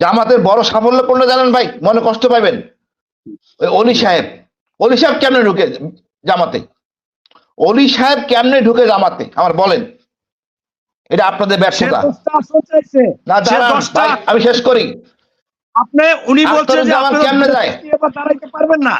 জামাতের বড় সাফল্য পূর্ণ জানেন ভাই মনে কষ্ট পাবেন ওই অলি সাহেব অলি সাহেব কেমনে ঢুকে জামাতে? অলি সাহেব কেমনে ঢুকে জামাতে? আমার বলেন। এটা আপনাদের ব্যর্থতা। না আমি শেষ করি। আপনি উনি বলছেন যে আপনি কেমনে যায়? দাঁড়াইতে পারবেন না।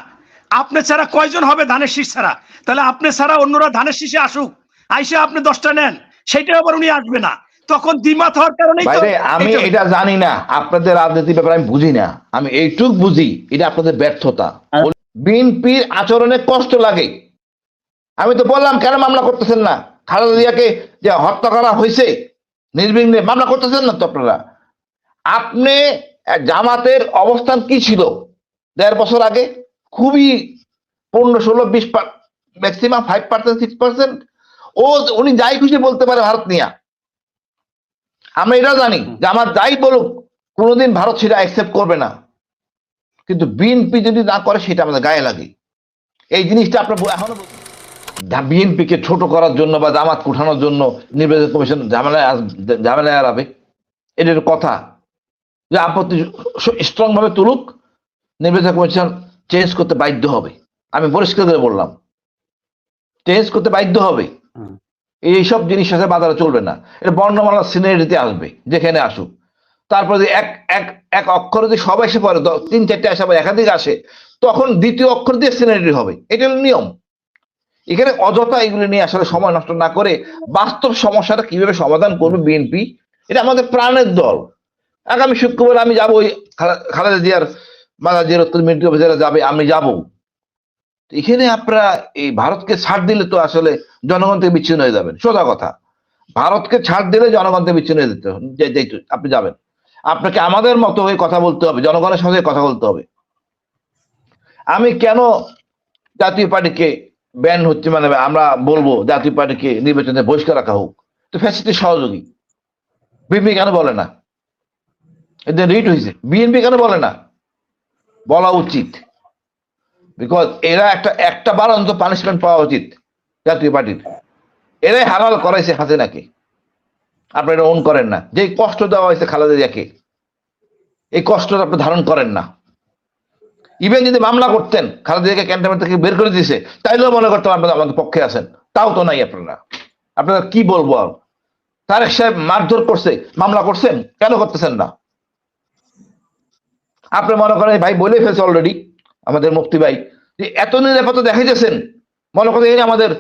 আপনি ছাড়া কয়জন হবে ধানের শীষ ছাড়া? তাহলে আপনি ছাড়া অন্যরা ধানের শীষে আসুক। আইসে আপনি দশটা নেন। সেটা আবার উনি আসবে না। তখন দ্বিমত হওয়ার কারণেই তো আমি এটা জানি না। আপনাদের রাজনীতি ব্যাপারে আমি বুঝি না। আমি এইটুক বুঝি এটা আপনাদের ব্যর্থতা। বিএনপির আচরণে কষ্ট লাগে। আমি তো বললাম কেন মামলা করতেছেন না? খালেদা জিয়াকে যে হত্যা করা হয়েছে নির্বিঘ্নে মামলা করতেছেন না তো আপনারা? আপনি জামাতের অবস্থান কি ছিল? দেড় বছর আগে? খুবই পনেরো ষোলো বিশ maximum five percent six percent ও উনি যাই খুশি বলতে পারে ভারত নিয়ে। আমরা এটা জানি যে আমার যাই বলুক কোনোদিন ভারত সেটা অ্যাকসেপ্ট করবে না। কিন্তু বিএনপি যদি না করে সেটা আমাদের গায়ে লাগে। এই জিনিসটা আপনার এখনও বিএনপিকে ছোট করার জন্য বা জামাত উঠানোর জন্য নির্বাচন কমিশন ঝামেলায় ঝামেলায় আরাবে এটার কথা। যে আপত্তি স্ট্রং ভাবে তুলুক নির্বাচন কমিশন চেঞ্জ করতে বাধ্য হবে। আমি পরিষ্কার করে বললাম। চেঞ্জ করতে বাধ্য হবে। এইসব জিনিস সাথে বাজারে চলবে না। এটা বর্ণমালা সিনারিতে আসবে, যেখানে আসুক। তারপরে যদি এক এক এক অক্ষর যদি সব এসে পড়ে তিন, চারটে আসে, আবার একাধিক আসে, তখন দ্বিতীয় অক্ষর দিয়ে সিনারি হবে। এটা নিয়ম। এখানে অযথা এগুলো নিয়ে আসলে সময় নষ্ট না করে বাস্তব সমস্যাটা কীভাবে সমাধান করবে বিএনপি, এটা আমাদের প্রাণের দল। আগামী শুক্রবার আমি যাব ওই খালা- খালেদা জিয়ার মাদা জিয়ার অফিসারে যাবে, আমি যাব। এখানে আপনারা এই ভারতকে ছাড় দিলে তো আসলে জনগণ থেকে বিচ্ছিন্ন হয়ে যাবেন। সোজা কথা। ভারতকে ছাড় দিলে জনগণ থেকে বিচ্ছিন্ন হয়ে যেতে আপনি যাবেন। আপনাকে আমাদের মতো হয়ে কথা বলতে হবে, জনগণের সঙ্গে কথা বলতে হবে। আমি কেন জাতীয় পার্টিকে ব্যান হচ্ছে মানে আমরা বলব জাতীয় পার্টিকে নির্বাচনে বহিষ্কার রাখা হোক? তো ফ্যাসিলিটি সহযোগী। বিএনপি কেন বলে না? এদের রিট হয়েছে। বিএনপি কেন বলে না? বলা উচিত। বিকজ এরা একটা একটা বার অন্তত পানিশমেন্ট পাওয়া উচিত জাতীয় পার্টির। এরাই হারাল করাইছে হাসিনাকে। আপনি এটা ওন করেন না। যে কষ্ট দেওয়া হয়েছে খালেদা জিয়াকে, এই কষ্টটা আপনি ধারণ করেন না। ইভেন যদি মামলা করতেন, খালেদা জিয়াকে ক্যান্টনমেন্ট থেকে বের করে দিয়েছে তাইলেও মনে করতাম আপনারা আমাদের পক্ষে আছেন। তাও তো নাই আপনারা। আপনারা কি বলব আর? তারেক সাহেব মারধর করছে, মামলা করছেন, কেন করতেছেন না? আপনি মনে করেন ভাই বলে ফেলছে অলরেডি আমাদের মুক্তি ভাই, যে এত নিরাপত্তা দেখাইতেছেন। মনে করেন আমাদের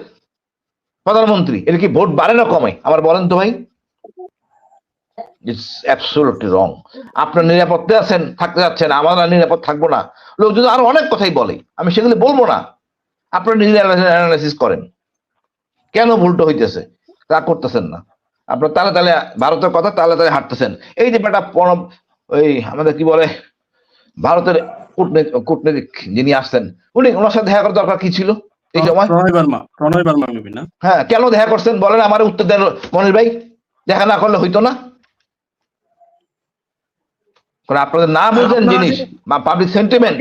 প্রধানমন্ত্রী, এর কি ভোট বাড়ে না কমে? আমার বলেন তো ভাই। ইটস রং আপনার নিরাপত্তা আছেন, থাকতে যাচ্ছেন আমরা নিরাপদ থাকব না। লোকজন আরও অনেক কথাই বলে, আমি সেগুলি বলব না। আপনার নিজে অ্যানালাইসিস করেন। কেন ভুলটা হইতেছে? তা করতেছেন না। আপনার তালে তালে ভারতের কথা তালে তালে হাঁটতেছেন। এই যে বেটা ওই আমাদের কি বলে, ভারতের কূটনীতিক যিনি আসছেন উনি ওনার সাথে দেখা করার দরকার কি ছিল এই সময়? প্রণয় বর্মা প্রণয় বর্মা না? হ্যাঁ কেন দেখা করছেন বলেন আমার উত্তর দেন মনির ভাই। দেখা না করলে হইতো না। আপনাদের না বুঝেন জিনিস পাবলিক সেন্টিমেন্ট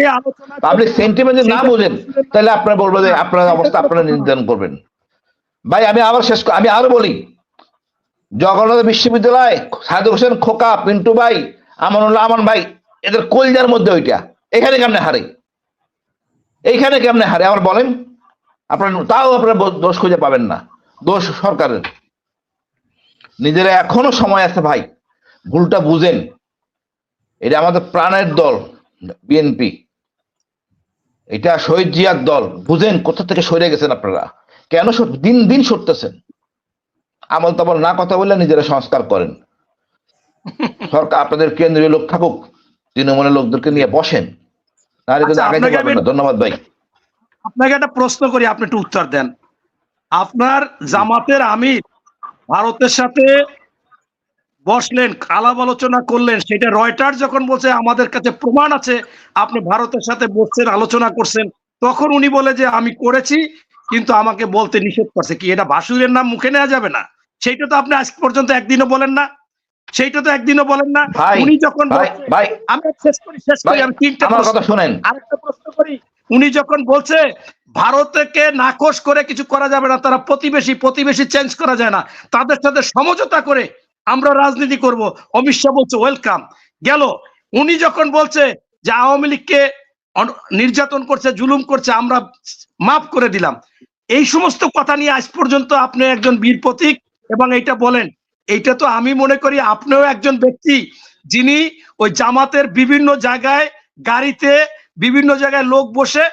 পাবলিক সেন্টিমেন্ট যদি না বুঝেন তাহলে আপনারা বলবেন যে আপনার অবস্থা আপনারা নির্ধারণ করবেন। ভাই আমি আবার শেষ আমি আরও বলি জগন্নাথ বিশ্ববিদ্যালয় সাহেদ হোসেন খোকা পিন্টু ভাই আমানুল্লাহ আমান ভাই এদের কলজার মধ্যে ওইটা। এখানে কেমনে হারে? এইখানে কেমনে হারে? আমার বলেন, আপনার তাও আপনারা দোষ খুঁজে পাবেন না। দোষ সরকারের। নিজেরা এখনও সময় আছে ভাই, ভুলটা বুঝেন। এটা আমাদের প্রাণের দল, বিএনপি। এটা শহীদ জিয়ার দল। বুঝেন কোথা থেকে সরে গেছেন আপনারা? কেন দিন দিন সরতেছেন? আমল তামল না কথা বললে নিজেরা সংস্কার করেন। সরকার আপনাদের কেন্দ্রীয় লোক থাকুক, তৃণমূলের লোকদেরকে নিয়ে বসেন। নাহলে আচ্ছা, আগাইতে পারবেন না। ধন্যবাদ ভাই। আপনাকে একটা প্রশ্ন করি আপনি একটু উত্তর দেন। আপনার জামাতের আমির ভারতের সাথে বসলেন আলাপ আলোচনা করলেন সেটা রয়টার যখন বলছে আমাদের কাছে প্রমাণ আছে আপনি ভারতের সাথে বসছেন আলোচনা করছেন। তখন উনি বলে যে আমি করেছি কিন্তু আমাকে বলতে নিষেধ করছে। কি এটা ভাসুরের নাম মুখে নেওয়া যাবে না? সেইটা তো আপনি আজ পর্যন্ত একদিনও বলেন না। সেইটা তো একদিনও বলেন না। উনি যখন ভাই আমি শেষ করি শেষ করি আমি তিনটা কথা শুনেন। আরেকটা প্রশ্ন করি। উনি যখন বলছে ভারতকে নাকচ করে কিছু করা যাবে না তারা প্রতিবেশী প্রতিবেশী চেঞ্জ করা যায় না। তাদের সাথে সমঝোতা করে আমরা রাজনীতি করব। অমিত শাহ বলছে ওয়েলকাম গেল। উনি যখন বলছে যে আওয়ামী লীগকে নির্যাতন করছে জুলুম করছে আমরা মাফ করে দিলাম। এই সমস্ত কথা নিয়ে আজ পর্যন্ত আপনি একজন বীর প্রতীক এবং এইটা বলেন। এইটা তো আমি মনে করি আপনিও একজন ব্যক্তি যিনি ওই জামাতের বিভিন্ন জায়গায় গাড়িতে বিভিন্ন জায়গায় লোক বসে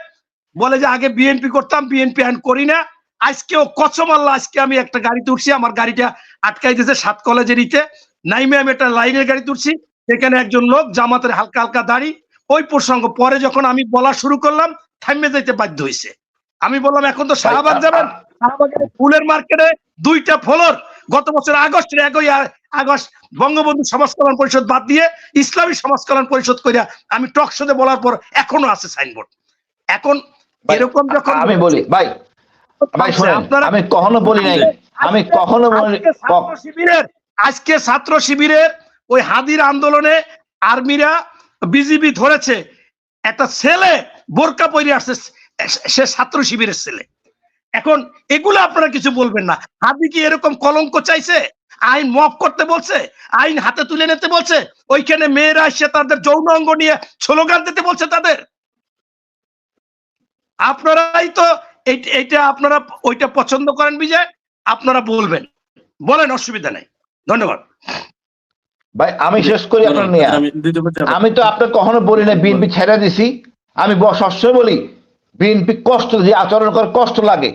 বলে যে আগে বিএনপি করতাম বিএনপি এখন করি না। আজকেও কসম আল্লাহ আজকে আমি একটা গাড়িতে উঠছি আমার গাড়িটা আটকাই দিয়েছে সাত কলেজের ইতে। নাইমে আমি একটা লাইনের গাড়িতে উঠছি সেখানে একজন লোক জামাতের হালকা হালকা দাড়ি ওই প্রসঙ্গ পরে যখন আমি বলা শুরু করলাম থামে যাইতে বাধ্য হয়েছে আমি বললাম এখন তো শাহবাগ যাবেন? শাহবাগের ফুলের মার্কেটে দুইটা ফ্লোর গত বছর আগস্টের একই আগস্ট বঙ্গবন্ধু সমাজ কল্যাণ পরিষদ বাদ দিয়ে ইসলামী সমাজ কল্যাণ পরিষদ কইরা আমি টক শোতে বলার পর এখনও আছে সাইনবোর্ড। এখন এরকম যখন আমি বলি ভাই ভাই আমি কখনো বলি নাই আমি কখনো শিবিরের আজকে ছাত্র শিবিরের ওই হাদির আন্দোলনে আর্মিরা বিজিবি ধরেছে। একটা ছেলে বোরকা পরে আসছে সে ছাত্র শিবিরের ছেলে। এখন এগুলো আপনারা কিছু বলবেন না। হাদি কি এরকম কলঙ্ক চাইছে? আইন মফ করতে বলছে? আইন হাতে তুলে নিতে বলছে? ওইখানে মেয়েরা এসে তাদের যৌন অঙ্গ নিয়ে স্লোগান দিতে বলছে তাদের? আপনারাই তো এইটা আপনারা ওইটা পছন্দ করেন বিজয় আপনারা বলবেন। বলেন অসুবিধা নেই। ধন্যবাদ। ভাই আমি শেষ করি আপনার নিয়ে। আমি তো আপনার কখনো বলি না বিএনপি ছেড়ে দিছি। আমি সবসময় বলি বিএনপি কষ্ট যে আচরণ করে কষ্ট লাগে।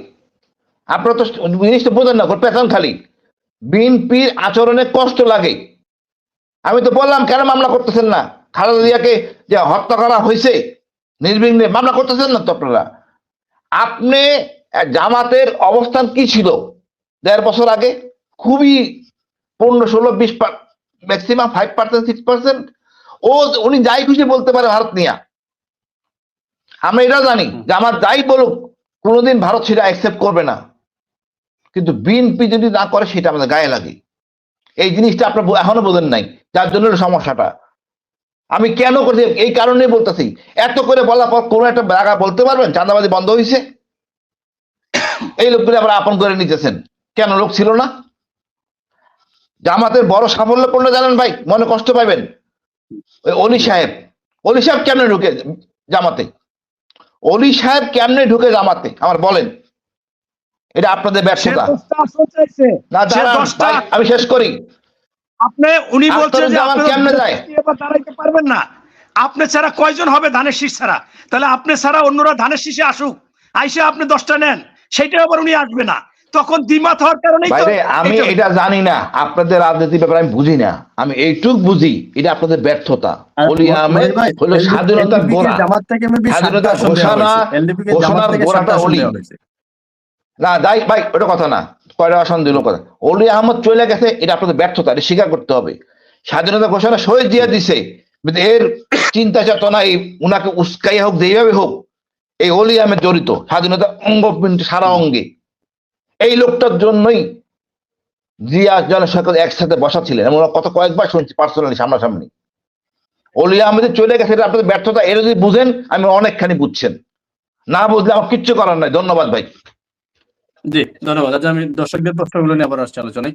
আপনারা তো জিনিসটা বোঝেন না পেছন খালি। বিএনপির আচরণে কষ্ট লাগে। আমি তো বললাম কেন মামলা করতেছেন না? খালেদা জিয়াকে যে হত্যা করা হয়েছে নির্বিঘ্নে মামলা করতেছেন না তো আপনারা? আপনি জামাতের অবস্থান কি ছিল? দেড় বছর আগে খুবই পনেরো ষোলো বিশ maximum five percent six percent ও উনি যাই খুশি বলতে পারে ভারত নিয়ে। আমরা এটা জানি যে আমার যাই বলুক কোনোদিন ভারত সেটা অ্যাকসেপ্ট করবে না। কিন্তু বিএনপি যদি না করে, সেটা আমাদের গায়ে লাগে। এই জিনিসটা আপনার এখনও বোঝেন নাই, যার জন্য সমস্যাটা। আমি কেন করছি এই কারণে বলতেছি, এত করে বলার পর কোনো একটা জায়গা বলতে পারবেন? চাঁদাবাজি বন্ধ হয়েছে এই লোকগুলো আবার আপন করে নিতেছেন। কেন লোক ছিল না? জামাতের বড় সাফল্য কোনটা জানেন ভাই? মনে কষ্ট পাইবেন। ওই অলি সাহেব। অলি সাহেব কেমনে ঢুকে জামাতে? অলি সাহেব কেমনে ঢুকে জামাতে? আমার বলেন। এটা আপনাদের ব্যর্থতা। না দাঁড়ান, আমি শেষ করি। আপনি উনি বলছেন যে আপনারা কেমনে যায়? দাঁড়াইতে পারবেন না। আপনি ছাড়া কয়জন হবে ধানের শীষ ছাড়া? তাহলে আপনি ছাড়া অন্যরা ধানের শীষে আসুক। আইসে আপনি দশটা নেন সেটা আবার উনি আসবে না। তখন দ্বিমত হওয়ার কারণেই তো বাইরে আমি এটা জানি না। আপনাদের রাজনীতি ব্যাপারে আমি বুঝি না। আমি এইটুক বুঝি এটা আপনাদের ব্যর্থতা। আর অলি আহমেদ হলো স্বাধীনতার গোড়া। স্বাধীনতা ঘোষণা, ঘোষণার গোড়াটা অলি। না, যাই, ভাই, ওটা কথা না। কয়টা আসন দিল কথা। অলি আহমদ চলে গেছে, এটা আপনাদের ব্যর্থতা, এটা স্বীকার করতে হবে। স্বাধীনতা ঘোষণা শহীদ দিয়ে দিছে এর চিন্তা চেতনা এই উনাকে উস্কাই হোক, যেইভাবে হোক, এই অলি আহমেদ জড়িত, স্বাধীনতা অঙ্গ সারা অঙ্গে। এই লোকটার জন্যই জিয়া জনসাধারণ একসাথে বসা ছিলেন এমন কত কয়েকবার শুনছি পার্সোনালি সামনাসামনি। অলি আহমেদের চলে গেছে, এটা আপনাদের ব্যর্থতা, এটা যদি বুঝেন, আমি অনেকখানি বুঝছেন। না বুঝলে আমার কিচ্ছু করার নাই। ধন্যবাদ, ভাই। জি ধন্যবাদ। আজ আমি দর্শকদের প্রশ্নগুলো নিয়ে আবার আসছি আলোচনায়।